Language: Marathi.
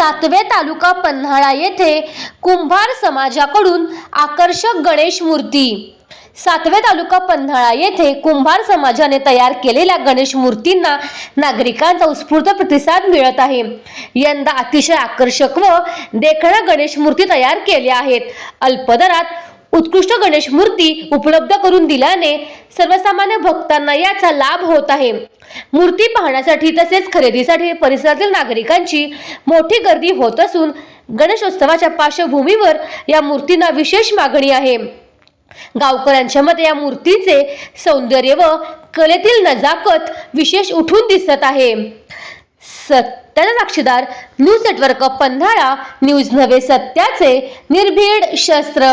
सातवे तालुका पन्हाळा येथे कुंभार समाजाकडून आकर्षक गणेश मूर्ती. सातवे तालुका पन्हाळा येथे कुंभार समाजाने तयार केलेल्या गणेश मूर्तींना नागरिकांचा उत्स्फूर्त प्रतिसाद मिळत आहे. यंदा अतिशय आकर्षक व देखणा गणेश मूर्ती तयार केल्या आहेत. अल्पदरात उत्कृष्ट गणेश मूर्ती उपलब्ध करून दिल्याने सर्वसामान्य भक्तांना याचा लाभ होत आहे. मूर्ती पाहण्यासाठी तसेच खरेदीसाठी परिसरातील नागरिकांची मोठी गर्दी होत असून गणेशोत्सवाच्या पार्श्वभूमीवर या मूर्तींना विशेष मागणी आहे. गावकऱ्यांच्या मते या मूर्तीचे सौंदर्य व कलेतील नजाकत विशेष उठून दिसत आहे. सत्याचा साक्षीदार न्यूज नेटवर्क पन्हाळा न्यूज नवे सत्याचे निर्भीड शस्त्र.